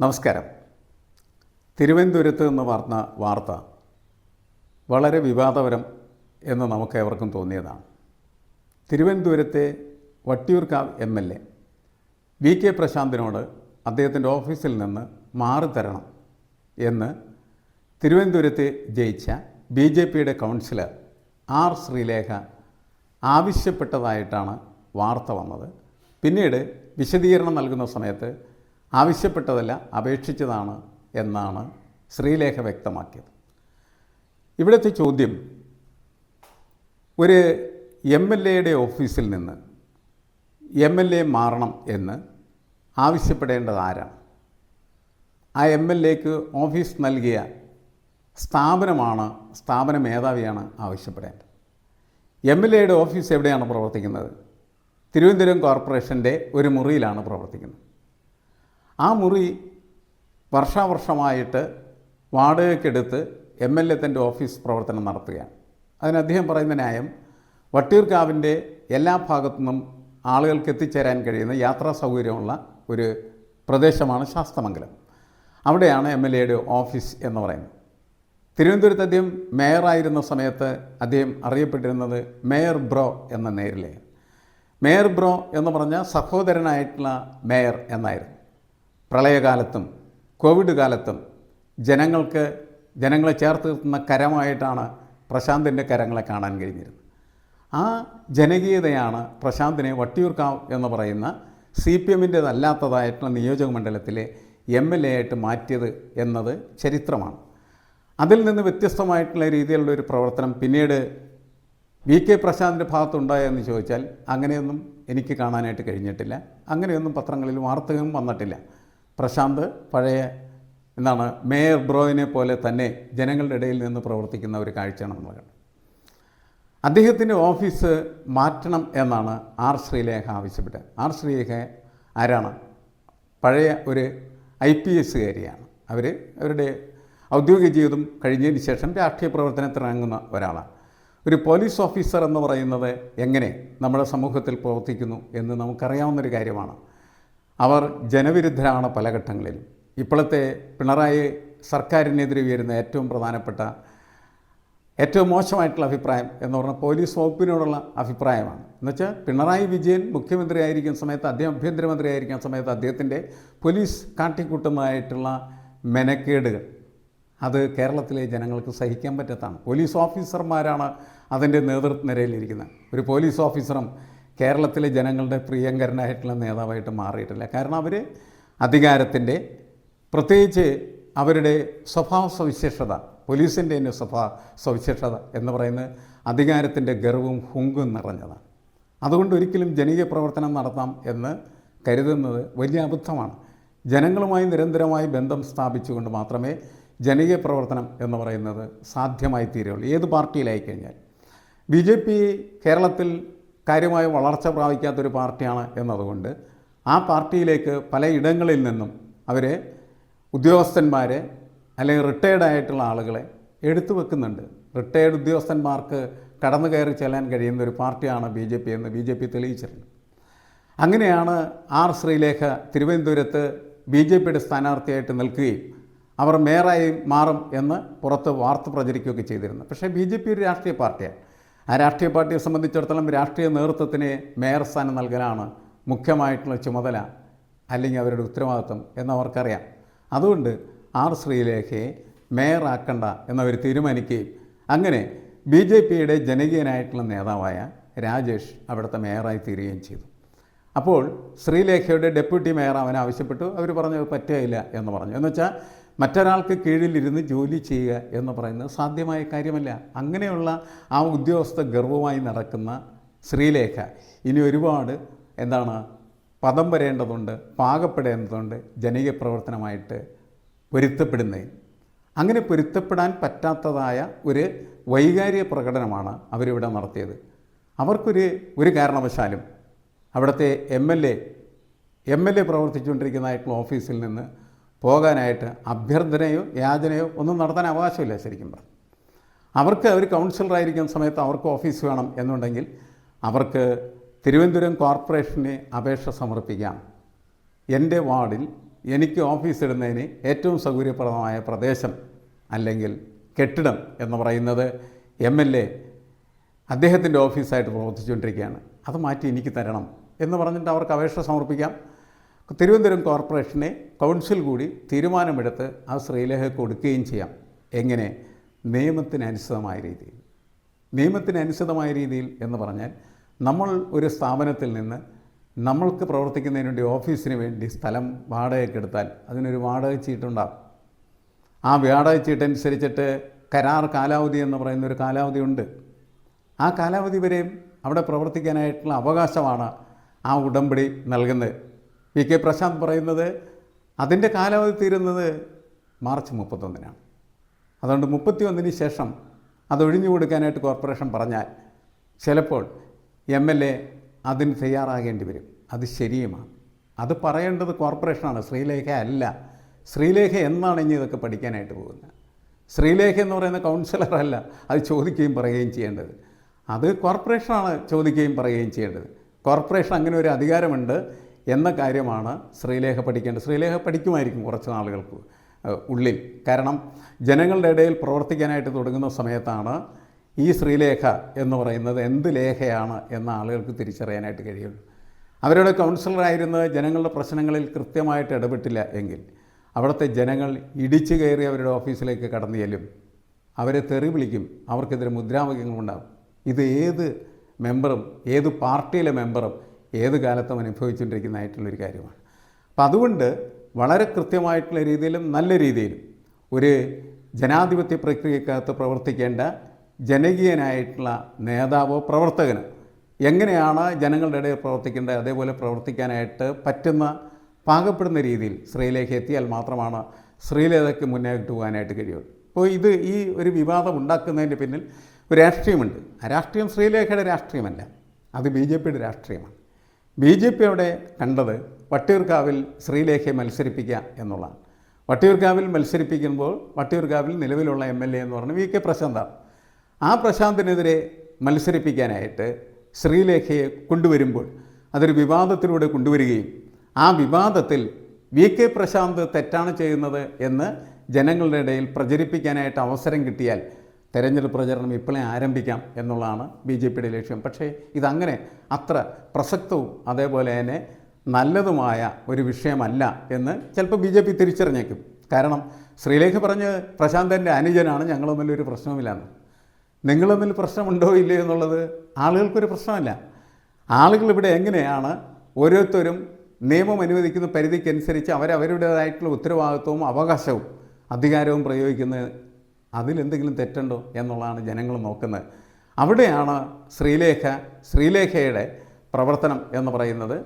നമസ്കാരം. തിരുവനന്തപുരത്ത് നിന്ന് വാർന്ന വാർത്ത വളരെ വിവാദപരം എന്ന് നമുക്ക് ഏവർക്കും തോന്നിയതാണ്. തിരുവനന്തപുരത്തെ Vattiyoorkavu M L A V K പ്രശാന്തിനോട് അദ്ദേഹത്തിന്റെ ഓഫീസിൽ നിന്ന് മാറി തരണം എന്ന് തിരുവനന്തപുരത്ത് ജയിച്ച ബി ജെ പിയുടെ കൗൺസിലർ ആർ ശ്രീലേഖ ആവശ്യപ്പെട്ടതായിട്ടാണ് വാർത്ത വന്നത്. പിന്നീട് വിശദീകരണം നൽകുന്ന സമയത്ത് ആവശ്യപ്പെട്ടതല്ല അപേക്ഷിച്ചതാണ് എന്നാണ് ശ്രീലേഖ വ്യക്തമാക്കിയത്. ഇവിടുത്തെ ചോദ്യം ഒരു എം എൽ എയുടെ ഓഫീസിൽ നിന്ന് എം എൽ എ മാറണം എന്ന് ആവശ്യപ്പെടേണ്ടത് ആരാണ്? ആ എം എൽ എക്ക് ഓഫീസ് നൽകിയ സ്ഥാപനമാണ് സ്ഥാപന മേധാവിയാണ് ആവശ്യപ്പെടേണ്ടത്. എം എൽ എയുടെ ഓഫീസ് എവിടെയാണ് പ്രവർത്തിക്കുന്നത്? തിരുവനന്തപുരം കോർപ്പറേഷന്റെ ഒരു മുറിയിലാണ് പ്രവർത്തിക്കുന്നത്. ആ മുറി വർഷാവർഷമായിട്ട് വാടകയ്ക്കെടുത്ത് എം എൽ എ തന്റെ ഓഫീസ് പ്രവർത്തനം നടത്തുകയാണ്. അതിന് അദ്ദേഹം പറയുന്ന ന്യായം വട്ടിയൂർക്കാവിന്റെ എല്ലാ ഭാഗത്തു നിന്നും ആളുകൾക്ക് എത്തിച്ചേരാൻ കഴിയുന്ന യാത്രാ സൗകര്യമുള്ള ഒരു പ്രദേശമാണ് ശാസ്തമംഗലം. അവിടെയാണ് എം എൽ എയുടെ ഓഫീസ് എന്ന് പറയുന്നത്. തിരുവനന്തപുരത്ത് അദ്ദേഹം മേയറായിരുന്ന സമയത്ത് അദ്ദേഹം അറിയപ്പെട്ടിരുന്നത് മേയർ ബ്രോ എന്ന നേരിലെ. മേയർ ബ്രോ എന്ന് പറഞ്ഞ സഹോദരനായിട്ടുള്ള മേയർ എന്നായിരുന്നു. പ്രളയകാലത്തും കോവിഡ് കാലത്തും ജനങ്ങൾക്ക് ജനങ്ങളെ ചേർത്ത് നിർത്തുന്ന കരമായിട്ടാണ് പ്രശാന്തിന്റെ കരങ്ങളെ കാണാൻ കഴിഞ്ഞിരുന്നത്. ആ ജനകീയതയാണ് പ്രശാന്തിനെ വട്ടിയൂർക്കാവ് എന്ന് പറയുന്ന സി പി എമ്മിന്റേതല്ലാത്തതായിട്ടുള്ള നിയോജക മണ്ഡലത്തിലെ എം എൽ എ ആയിട്ട് മാറ്റിയത് എന്നത് ചരിത്രമാണ്. അതിൽ നിന്ന് വ്യത്യസ്തമായിട്ടുള്ള രീതിയിലുള്ള ഒരു പ്രവർത്തനം പിന്നീട് വി കെ പ്രശാന്തിന്റെ ഭാഗത്തുണ്ടായോ എന്ന് ചോദിച്ചാൽ അങ്ങനെയൊന്നും എനിക്ക് കാണാനായിട്ട് കഴിഞ്ഞിട്ടില്ല. അങ്ങനെയൊന്നും പത്രങ്ങളിൽ വാർത്തകളും വന്നിട്ടില്ല. പ്രശാന്ത് പഴയ എന്താണ് മേയർ ബ്രോയിനെ പോലെ തന്നെ ജനങ്ങളുടെ ഇടയിൽ നിന്ന് പ്രവർത്തിക്കുന്ന ഒരു കാഴ്ചയാണ് നമ്മൾ കണ്ടത്. അദ്ദേഹത്തിന്റെ ഓഫീസ് മാറ്റണം എന്നാണ് ആർ ശ്രീലേഖ ആവശ്യപ്പെട്ടത്. ആർ ശ്രീലേഖ ആരാണ്? പഴയ ഒരു ഐ പി എസ്സുകാരിയാണ്. അവർ അവരുടെ ഔദ്യോഗിക ജീവിതം കഴിഞ്ഞതിന് ശേഷം രാഷ്ട്രീയ പ്രവർത്തനത്തിനിറങ്ങുന്ന ഒരാളാണ്. ഒരു പോലീസ് ഓഫീസർ എന്ന് പറയുന്നത് എങ്ങനെ നമ്മുടെ സമൂഹത്തിൽ പ്രവർത്തിക്കുന്നു എന്ന് നമുക്കറിയാവുന്നൊരു കാര്യമാണ്. അവർ ജനവിരുദ്ധരാണ് പല ഘട്ടങ്ങളിലും ഇപ്പോഴത്തെ പിണറായി സർക്കാരിനെതിരെ ഉയരുന്ന ഏറ്റവും പ്രധാനപ്പെട്ട ഏറ്റവും മോശമായിട്ടുള്ള അഭിപ്രായം എന്ന് പറഞ്ഞാൽ പോലീസ് വകുപ്പിനോടുള്ള അഭിപ്രായമാണ്. എന്നുവെച്ചാൽ പിണറായി വിജയൻ മുഖ്യമന്ത്രി ആയിരിക്കുന്ന സമയത്ത് അദ്ദേഹം ആയിരിക്കുന്ന സമയത്ത് അദ്ദേഹത്തിന്റെ പോലീസ് കാട്ടിക്കൂട്ടുന്നതായിട്ടുള്ള മെനക്കേടുകൾ അത് കേരളത്തിലെ ജനങ്ങൾക്ക് സഹിക്കാൻ പറ്റാത്തതാണ്. പോലീസ് ഓഫീസർമാരാണ് അതിന്റെ നേതൃത്വ നിരയിലിരിക്കുന്നത് ഒരു പോലീസ് ഓഫീസറും കേരളത്തിലെ ജനങ്ങളുടെ പ്രിയങ്കരനായിട്ടുള്ള നേതാവായിട്ട് മാറിയിട്ടില്ല. കാരണം അവർ അധികാരത്തിന്റെ പ്രത്യേകിച്ച് അവരുടെ സ്വഭാവ സവിശേഷത പോലീസിന്റെ തന്നെ സ്വഭാവ സവിശേഷത എന്ന് പറയുന്നത് അധികാരത്തിന്റെ ഗർവും ഹുങ്കും നിറഞ്ഞതാണ്. അതുകൊണ്ട് ഒരിക്കലും ജനകീയ പ്രവർത്തനം നടത്താം എന്ന് കരുതുന്നത് വലിയ അബദ്ധമാണ്. ജനങ്ങളുമായി നിരന്തരമായി ബന്ധം സ്ഥാപിച്ചുകൊണ്ട് മാത്രമേ ജനകീയ പ്രവർത്തനം എന്ന് പറയുന്നത് സാധ്യമായി തീരുള്ളൂ ഏത് പാർട്ടിയിലായി കഴിഞ്ഞാൽ ബി ജെ പി കേരളത്തിൽ കാര്യമായ വളർച്ച പ്രാപിക്കാത്തൊരു പാർട്ടിയാണ് എന്നതുകൊണ്ട് ആ പാർട്ടിയിലേക്ക് പല ഇടങ്ങളിൽ നിന്നും അവരെ ഉദ്യോഗസ്ഥന്മാരെ അല്ലെങ്കിൽ റിട്ടയർഡ് ആയിട്ടുള്ള ആളുകളെ എടുത്തു വെക്കുന്നുണ്ട്. റിട്ടയേർഡ് ഉദ്യോഗസ്ഥന്മാർക്ക് കടന്നു കയറി ചെല്ലാൻ കഴിയുന്ന ഒരു പാർട്ടിയാണ് ബി ജെ പി എന്ന് ബി ജെ പി തെളിയിച്ചിട്ടുണ്ട്. അങ്ങനെയാണ് ആർ ശ്രീലേഖ തിരുവനന്തപുരത്ത് ബി ജെ പിയുടെ സ്ഥാനാർത്ഥിയായിട്ട് നിൽക്കുകയും അവർ മേയറായി മാറും എന്ന് പുറത്ത് വാർത്ത പ്രചരിക്കുകയൊക്കെ ചെയ്തിരുന്നു പക്ഷേ ബി ജെ പി ഒരു രാഷ്ട്രീയ പാർട്ടിയാണ്. ആ രാഷ്ട്രീയ പാർട്ടിയെ സംബന്ധിച്ചിടത്തോളം രാഷ്ട്രീയ നേതൃത്വത്തിന് മേയർ സ്ഥാനം നൽകലാണ് മുഖ്യമായിട്ടുള്ള ചുമതല അല്ലെങ്കിൽ അവരുടെ ഉത്തരവാദിത്വം എന്നവർക്കറിയാം. അതുകൊണ്ട് ആർ ശ്രീലേഖയെ മേയറാക്കണ്ട എന്നവർ തീരുമാനിക്കുകയും അങ്ങനെ ബി ജെ പിയുടെ ജനകീയനായിട്ടുള്ള നേതാവായ രാജേഷ് അവിടുത്തെ മേയറായി തീരുകയും ചെയ്തു. അപ്പോൾ ശ്രീലേഖയുടെ ഡെപ്യൂട്ടി മേയർ അവൻ ആവശ്യപ്പെട്ടു. അവർ പറഞ്ഞു "അത് പറ്റുകയില്ല എന്ന് പറഞ്ഞു. എന്ന് വെച്ചാൽ മറ്റൊരാൾക്ക് കീഴിലിരുന്ന് ജോലി ചെയ്യുക എന്ന് പറയുന്നത് സാധ്യമായ കാര്യമല്ല. അങ്ങനെയുള്ള ആ ഉദ്യോഗസ്ഥ ഗർവമായി നടക്കുന്ന ശ്രീലേഖ ഇനി ഒരുപാട് എന്താണ് പദം വരേണ്ടതുണ്ട് പാകപ്പെടേണ്ടതുണ്ട് ജനകീയ പ്രവർത്തനമായിട്ട് പൊരുത്തപ്പെടുന്നതിന് അങ്ങനെ പൊരുത്തപ്പെടാൻ പറ്റാത്തതായ ഒരു വൈകാരിക പ്രകടനമാണ് അവരിവിടെ നടത്തിയത്. അവർക്കൊരു ഒരു കാരണവശാലും അവിടുത്തെ M L A M L A പ്രവർത്തിച്ചുകൊണ്ടിരിക്കുന്നതായിട്ടുള്ള ഓഫീസിൽ നിന്ന് പോകാനായിട്ട് അഭ്യർത്ഥനയോ യാചനയോ ഒന്നും നടത്താൻ അവകാശമില്ല ശരിക്കും പറഞ്ഞു അവർക്ക് അവർ കൗൺസിലറായിരിക്കുന്ന സമയത്ത് അവർക്ക് ഓഫീസ് വേണം എന്നുണ്ടെങ്കിൽ അവർക്ക് തിരുവനന്തപുരം കോർപ്പറേഷന് അപേക്ഷ സമർപ്പിക്കാം. എന്റെ വാർഡിൽ എനിക്ക് ഓഫീസ് ഇടുന്നതിന് ഏറ്റവും സൗകര്യപ്രദമായ പ്രദേശം അല്ലെങ്കിൽ കെട്ടിടം എന്ന് പറയുന്നത് എം എൽ എ അദ്ദേഹത്തിന്റെ ഓഫീസായിട്ട് പ്രവർത്തിച്ചുകൊണ്ടിരിക്കുകയാണ്. അത് മാറ്റി എനിക്ക് തരണം എന്ന് പറഞ്ഞിട്ട് അവർക്ക് അപേക്ഷ സമർപ്പിക്കാം. തിരുവനന്തപുരം കോർപ്പറേഷനെ കൗൺസിൽ കൂടി തീരുമാനമെടുത്ത് ആ ശ്രീലേഖ കൊടുക്കുകയും ചെയ്യാം. എങ്ങനെ? നിയമത്തിനനുസൃതമായ രീതിയിൽ. നിയമത്തിനനുസൃതമായ രീതിയിൽ എന്ന് പറഞ്ഞാൽ നമ്മൾ ഒരു സ്ഥാപനത്തിൽ നിന്ന് നമ്മൾക്ക് പ്രവർത്തിക്കുന്നതിന് വേണ്ടി ഓഫീസിന് വേണ്ടി സ്ഥലം വാടകയ്ക്ക് വാടകയ്ക്കെടുത്താൽ അതിനൊരു വാടക ചീട്ടുണ്ടാകും ആ വാടക ചീട്ടനുസരിച്ചിട്ട് കരാർ കാലാവധി എന്ന് പറയുന്ന ഒരു കാലാവധി ഉണ്ട്. ആ കാലാവധി വരെയും അവിടെ പ്രവർത്തിക്കാനായിട്ടുള്ള അവകാശമാണ് ആ ഉടമ്പടി നൽകുന്നത്. പി കെ പ്രശാന്ത് പറയുന്നത് അതിന്റെ കാലാവധി തീരുന്നത് മാർച്ച് മുപ്പത്തൊന്നിനാണ്. അതുകൊണ്ട് മുപ്പത്തി ഒന്നിന് ശേഷം അത് ഒഴിഞ്ഞു കൊടുക്കാനായിട്ട് കോർപ്പറേഷൻ പറഞ്ഞാൽ ചിലപ്പോൾ എം എൽ എ അതിന് തയ്യാറാകേണ്ടി വരും. അത് ശരിയുമാണ്. അത് പറയേണ്ടത് കോർപ്പറേഷനാണ്. ശ്രീലേഖ അല്ല. ശ്രീലേഖ എന്നാണ് ഇനി ഇതൊക്കെ പഠിക്കാനായിട്ട് പോകുന്നത്. ശ്രീലേഖ എന്ന് പറയുന്ന കൗൺസിലറല്ല അത് ചോദിക്കുകയും പറയുകയും ചെയ്യേണ്ടത്. അത് കോർപ്പറേഷനാണ് ചോദിക്കുകയും പറയുകയും ചെയ്യേണ്ടത്. കോർപ്പറേഷൻ അങ്ങനെ ഒരു അധികാരമുണ്ട്. എന്ന കാര്യമാണ് ശ്രീലേഖ പഠിക്കേണ്ടത്. ശ്രീലേഖ പഠിക്കുമായിരിക്കും കുറച്ച് നാളുകൾക്ക് ഉള്ളിൽ. കാരണം ജനങ്ങളുടെ ഇടയിൽ പ്രവർത്തിക്കാനായിട്ട് തുടങ്ങുന്ന സമയത്താണ് ഈ ശ്രീലേഖ എന്ന് പറയുന്നത് എന്ത് ലേഖയാണ് എന്ന ആളുകൾക്ക് തിരിച്ചറിയാനായിട്ട് കഴിയുള്ളൂ. അവരുടെ കൗൺസിലറായിരുന്നത് ജനങ്ങളുടെ പ്രശ്നങ്ങളിൽ കൃത്യമായിട്ട് ഇടപെട്ടില്ല എങ്കിൽ അവിടുത്തെ ജനങ്ങൾ ഇടിച്ചു കയറി അവരുടെ ഓഫീസിലേക്ക് കടന്നു ചെല്ലും അവരെ തെറി വിളിക്കും അവർക്കെതിരെ മുദ്രാവാക്യങ്ങളുണ്ടാകും. ഇത് ഏത് മെമ്പറും ഏത് പാർട്ടിയിലെ മെമ്പറും ഏത് കാലത്തും അനുഭവിച്ചുകൊണ്ടിരിക്കുന്നതായിട്ടുള്ളൊരു കാര്യമാണ്. അപ്പം അതുകൊണ്ട് വളരെ കൃത്യമായിട്ടുള്ള രീതിയിലും നല്ല രീതിയിലും ഒരു ജനാധിപത്യ പ്രക്രിയക്കകത്ത് പ്രവർത്തിക്കേണ്ട ജനകീയനായിട്ടുള്ള നേതാവോ പ്രവർത്തകനോ എങ്ങനെയാണ് ജനങ്ങളുടെ ഇടയിൽ പ്രവർത്തിക്കേണ്ടത് അതേപോലെ പ്രവർത്തിക്കാനായിട്ട് പറ്റുന്ന പാകപ്പെടുന്ന രീതിയിൽ ശ്രീലേഖ എത്തിയാൽ മാത്രമാണ് ശ്രീലേഖയ്ക്ക് മുന്നോട്ട് പോകാനായിട്ട് കഴിയുള്ളൂ. അപ്പോൾ ഇത് ഈ ഒരു വിവാദം ഉണ്ടാക്കുന്നതിന്റെ പിന്നിൽ ഒരു രാഷ്ട്രീയമുണ്ട്. ആ രാഷ്ട്രീയം ശ്രീലേഖയുടെ രാഷ്ട്രീയമല്ല. അത് ബി ജെ പിയുടെ രാഷ്ട്രീയമാണ്. ബി ജെ പി അവിടെ കണ്ടത് വട്ടിയൂർക്കാവിൽ ശ്രീലേഖയെ മത്സരിപ്പിക്കുക എന്നുള്ളതാണ്. വട്ടിയൂർക്കാവിൽ മത്സരിപ്പിക്കുമ്പോൾ വട്ടിയൂർക്കാവിൽ നിലവിലുള്ള എം എൽ എ എന്ന് പറഞ്ഞ വി കെ പ്രശാന്താണ്. ആ പ്രശാന്തിനെതിരെ മത്സരിപ്പിക്കാനായിട്ട് ശ്രീലേഖയെ കൊണ്ടുവരുമ്പോൾ അതൊരു വിവാദത്തിലൂടെ കൊണ്ടുവരികയും ആ വിവാദത്തിൽ വി കെ പ്രശാന്ത് തെറ്റാണ് ചെയ്യുന്നത് എന്ന് ജനങ്ങളുടെ ഇടയിൽ പ്രചരിപ്പിക്കാനായിട്ട് അവസരം കിട്ടിയാൽ തെരഞ്ഞെടുപ്പ് പ്രചരണം ഇപ്പോഴേ ആരംഭിക്കാം എന്നുള്ളതാണ് ബി ജെ പിയുടെ ലക്ഷ്യം. പക്ഷേ ഇതങ്ങനെ അത്ര പ്രസക്തവും അതേപോലെ തന്നെ നല്ലതുമായ ഒരു വിഷയമല്ല എന്ന് ചിലപ്പോൾ ബി ജെ പി തിരിച്ചറിഞ്ഞേക്കും. കാരണം ശ്രീലേഖ പറഞ്ഞ് പ്രശാന്തന്റെ അനുജനാണ് ഞങ്ങൾ തമ്മിൽ ഒരു പ്രശ്നവുമില്ലാന്ന്. നിങ്ങൾ തമ്മിൽ പ്രശ്നമുണ്ടോ ഇല്ലയോ എന്നുള്ളത് ആളുകൾക്കൊരു പ്രശ്നമല്ല. ആളുകൾ ഇവിടെ എങ്ങനെയാണ് ഓരോരുത്തരും നിയമം അനുവദിക്കുന്ന പരിധിക്കനുസരിച്ച് അവരവരുടേതായിട്ടുള്ള ഉത്തരവാദിത്വവും അവകാശവും അധികാരവും പ്രയോഗിക്കുന്നത് അതിലെന്തെങ്കിലും തെറ്റുണ്ടോ എന്നുള്ളതാണ് ജനങ്ങൾ നോക്കുന്നത്. അവിടെയാണ് ശ്രീലേഖ ശ്രീലേഖയുടെ പ്രവർത്തനം എന്ന് പറയുന്നത്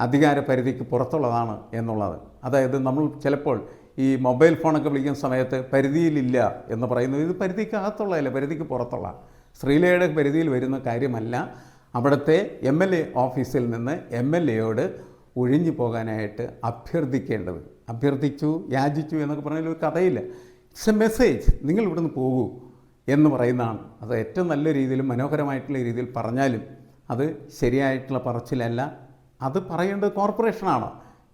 അധികാര പരിധിക്ക് പുറത്തുള്ളതാണ് എന്നുള്ളത്. അതായത് നമ്മൾ ചിലപ്പോൾ ഈ മൊബൈൽ ഫോണൊക്കെ വിളിക്കുന്ന സമയത്ത് പരിധിയിലില്ല എന്ന് പറയുന്നത് ഇത് പരിധിക്ക് അകത്തുള്ളതല്ല പരിധിക്ക് പുറത്തുള്ള. ശ്രീലയുടെ പരിധിയിൽ വരുന്ന കാര്യമല്ല. അവിടുത്തെ എം എൽ എ ഓഫീസിൽ നിന്ന് എം എൽ എയോട് ഒഴിഞ്ഞു പോകാനായിട്ട് അഭ്യർത്ഥിക്കേണ്ടത്. അഭ്യർത്ഥിച്ചു യാചിച്ചു എന്നൊക്കെ പറഞ്ഞാൽ ഒരു കഥയില്ല. ഇറ്റ്സ് എ മെസ്സേജ് നിങ്ങൾ ഇവിടുന്ന് പോകൂ എന്ന് പറയുന്നതാണ്. അത് ഏറ്റവും നല്ല രീതിയിൽ മനോഹരമായിട്ടുള്ള രീതിയിൽ പറഞ്ഞാലും അത് ശരിയായിട്ടുള്ള പറച്ചിലല്ല. അത് പറയേണ്ടത് കോർപ്പറേഷനാണ്?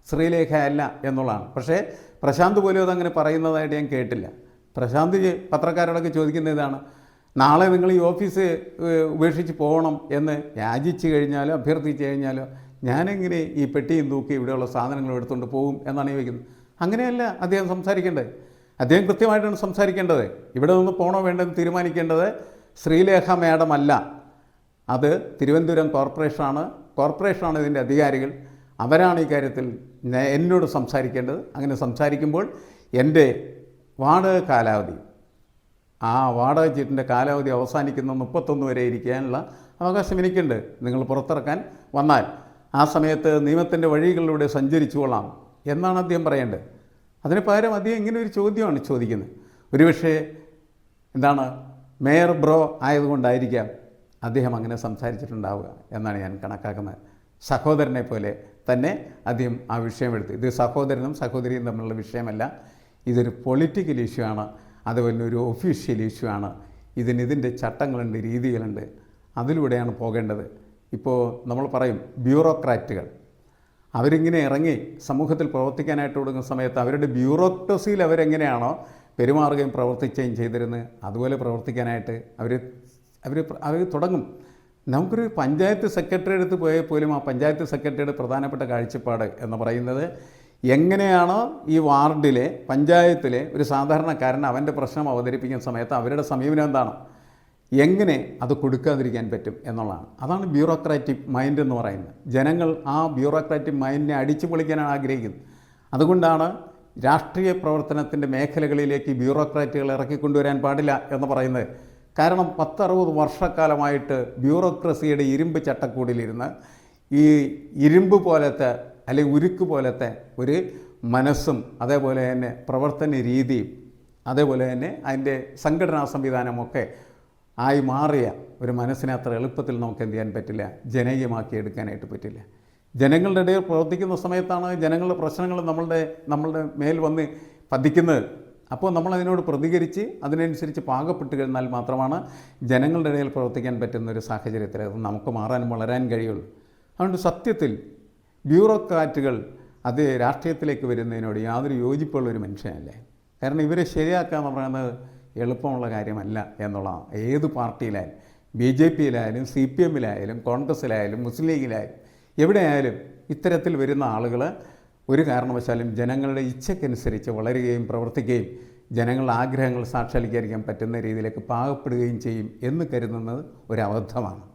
ശ്രീലേഖ അല്ല എന്നുള്ളതാണ്. പക്ഷേ പ്രശാന്ത് പോലും അതങ്ങനെ പറയുന്നതായിട്ട് ഞാൻ കേട്ടില്ല. പ്രശാന്ത് പത്രക്കാരോടൊക്കെ ചോദിക്കുന്ന ഇതാണ്. നാളെ നിങ്ങൾ ഈ ഓഫീസ് ഉപേക്ഷിച്ച് പോകണം എന്ന് യാചിച്ചു കഴിഞ്ഞാലോ അഭ്യർത്ഥിച്ചു കഴിഞ്ഞാലോ ഞാനെങ്ങനെ ഈ പെട്ടിയും തൂക്കി ഇവിടെയുള്ള സാധനങ്ങൾ എടുത്തുകൊണ്ട് പോകും? എന്നാണ് ചോദിക്കുന്നത്. അങ്ങനെയല്ല അദ്ദേഹം സംസാരിക്കേണ്ടത്. അദ്ദേഹം കൃത്യമായിട്ടാണ് സംസാരിക്കേണ്ടത്. ഇവിടെ നിന്ന് പോകണോ വേണ്ടെന്ന് തീരുമാനിക്കേണ്ടത് ശ്രീലേഖ മേഡം അല്ല. അത് തിരുവനന്തപുരം കോർപ്പറേഷനാണ്. കോർപ്പറേഷനാണ് ഇതിന്റെ അധികാരികൾ. അവരാണ് ഈ കാര്യത്തിൽ എന്നോട് സംസാരിക്കേണ്ടത്. അങ്ങനെ സംസാരിക്കുമ്പോൾ എന്റെ വാടക കാലാവധി ആ വാടക ചീട്ടിന്റെ കാലാവധി അവസാനിക്കുന്ന മുപ്പത്തൊന്ന് വരെ ഇരിക്കാനുള്ള അവകാശം എനിക്കുണ്ട്. നിങ്ങൾ പുറത്തിറക്കാൻ വന്നാൽ ആ സമയത്ത് നിയമത്തിന്റെ വഴികളിലൂടെ സഞ്ചരിച്ചു കൊള്ളാം എന്നാണ് അദ്ദേഹം പറയേണ്ടത്. അതിന് പകരം അദ്ദേഹം ഇങ്ങനെ ഒരു ചോദ്യമാണ് ചോദിക്കുന്നത്. ഒരുപക്ഷേ എന്താണ് മേയർ ബ്രോ ആയതുകൊണ്ടായിരിക്കാം അദ്ദേഹം അങ്ങനെ സംസാരിച്ചിട്ടുണ്ടാവുക എന്നാണ് ഞാൻ കണക്കാക്കുന്നത്. സഹോദരനെ പോലെ തന്നെ അദ്ദേഹം ആ വിഷയമെടുത്ത് ഇത് സഹോദരനും സഹോദരിയും തമ്മിലുള്ള വിഷയമല്ല. ഇതൊരു പൊളിറ്റിക്കൽ ഇഷ്യൂ ആണ്. അതുപോലെ ഒരു ഒഫീഷ്യൽ ഇഷ്യൂ ആണ്. ഇതിന് ഇതിന്റെ ചട്ടങ്ങളുണ്ട് രീതികളുണ്ട്. അതിലൂടെയാണ് പോകേണ്ടത്. ഇപ്പോൾ നമ്മൾ പറയും ബ്യൂറോക്രാറ്റുകൾ അവരിങ്ങനെ ഇറങ്ങി സമൂഹത്തിൽ പ്രവർത്തിക്കാനായിട്ട് തുടങ്ങുന്ന സമയത്ത് അവരുടെ ബ്യൂറോക്രസിയിൽ അവരെങ്ങനെയാണോ പെരുമാറുകയും പ്രവർത്തിക്കുകയും ചെയ്തിരുന്നത് അതുപോലെ പ്രവർത്തിക്കാനായിട്ട് അവർ അവർ അവർ തുടങ്ങും. നമുക്കൊരു പഞ്ചായത്ത് സെക്രട്ടറി അടുത്ത് പോയാൽ പോലും ആ പഞ്ചായത്ത് സെക്രട്ടറിയുടെ പ്രധാനപ്പെട്ട കാഴ്ചപ്പാട് എന്ന് പറയുന്നത് എങ്ങനെയാണോ ഈ വാർഡിലെ പഞ്ചായത്തിലെ ഒരു സാധാരണക്കാരൻ അവന്റെ പ്രശ്നം അവതരിപ്പിക്കുന്ന സമയത്ത് അവരുടെ സമീപനം എന്താണ്? എങ്ങനെ അത് കൊടുക്കാതിരിക്കാൻ പറ്റും എന്നുള്ളതാണ്. അതാണ് ബ്യൂറോക്രാറ്റിക് മൈൻഡ് എന്ന് പറയുന്നത്. ജനങ്ങൾ ആ ബ്യൂറോക്രാറ്റിക് മൈൻഡിനെ അടിച്ചു പൊളിക്കാനാണ് ആഗ്രഹിക്കുന്നത്. അതുകൊണ്ടാണ് രാഷ്ട്രീയ പ്രവർത്തനത്തിന്റെ മേഖലകളിലേക്ക് ബ്യൂറോക്രാറ്റുകൾ ഇറക്കിക്കൊണ്ടുവരാൻ പാടില്ല എന്ന് പറയുന്നത്. കാരണം പത്തറുപത് വർഷക്കാലമായിട്ട് ബ്യൂറോക്രസിയുടെ ഇരുമ്പ് ചട്ടക്കൂടിലിരുന്ന് ഈ ഇരുമ്പ് പോലത്തെ അല്ലെങ്കിൽ ഉരുക്ക് പോലത്തെ ഒരു മനസ്സും അതേപോലെ തന്നെ പ്രവർത്തന രീതിയും അതേപോലെ തന്നെ അതിന്റെ സംഘടനാ സംവിധാനമൊക്കെ ആയി മാറിയ ഒരു മനസ്സിനെ അത്ര എളുപ്പത്തിൽ നമുക്ക് എന്ത് ചെയ്യാൻ പറ്റില്ല? ജനകീയമാക്കി എടുക്കാനായിട്ട് പറ്റില്ല. ജനങ്ങളുടെ ഇടയിൽ പ്രവർത്തിക്കുന്ന സമയത്താണ് ജനങ്ങളുടെ പ്രശ്നങ്ങൾ നമ്മളുടെ നമ്മളുടെ മേൽ വന്ന് പതിക്കുന്നത്. അപ്പോൾ നമ്മൾ അതിനോട് പ്രതികരിച്ച് അതിനനുസരിച്ച് പാകപ്പെട്ട് കഴിഞ്ഞാൽ മാത്രമാണ് ജനങ്ങളുടെ ഇടയിൽ പ്രവർത്തിക്കാൻ പറ്റുന്ന ഒരു സാഹചര്യത്തിൽ അത് നമുക്ക് മാറാനും വളരാനും കഴിയുള്ളൂ. അതുകൊണ്ട് സത്യത്തിൽ ബ്യൂറോക്രാറ്റുകൾ അത് രാഷ്ട്രീയത്തിലേക്ക് വരുന്നതിനോട് യാതൊരു യോജിപ്പുള്ള ഒരു മനുഷ്യനല്ലേ. കാരണം ഇവരെ ശരിയാക്കുക എന്ന് പറയുന്നത് എളുപ്പമുള്ള കാര്യമല്ല എന്നുള്ളതാണ്. ഏത് പാർട്ടിയിലായാലും ബി ജെ പിയിലായാലും സി പി എമ്മിലായാലും കോൺഗ്രസ്സിലായാലും മുസ്ലിം ലീഗിലായാലും എവിടെയായാലും ഇത്തരത്തിൽ വരുന്ന ആളുകൾ ഒരു കാരണവശാലും ജനങ്ങളുടെ ഇച്ഛയ്ക്കനുസരിച്ച് വളരുകയും പ്രവർത്തിക്കുകയും ജനങ്ങളുടെ ആഗ്രഹങ്ങൾ സാക്ഷാത്കരിക്കാൻ പറ്റുന്ന രീതിയിലേക്ക് പാകപ്പെടുകയും ചെയ്യും എന്ന് കരുതുന്നത് ഒരു അബദ്ധമാണ്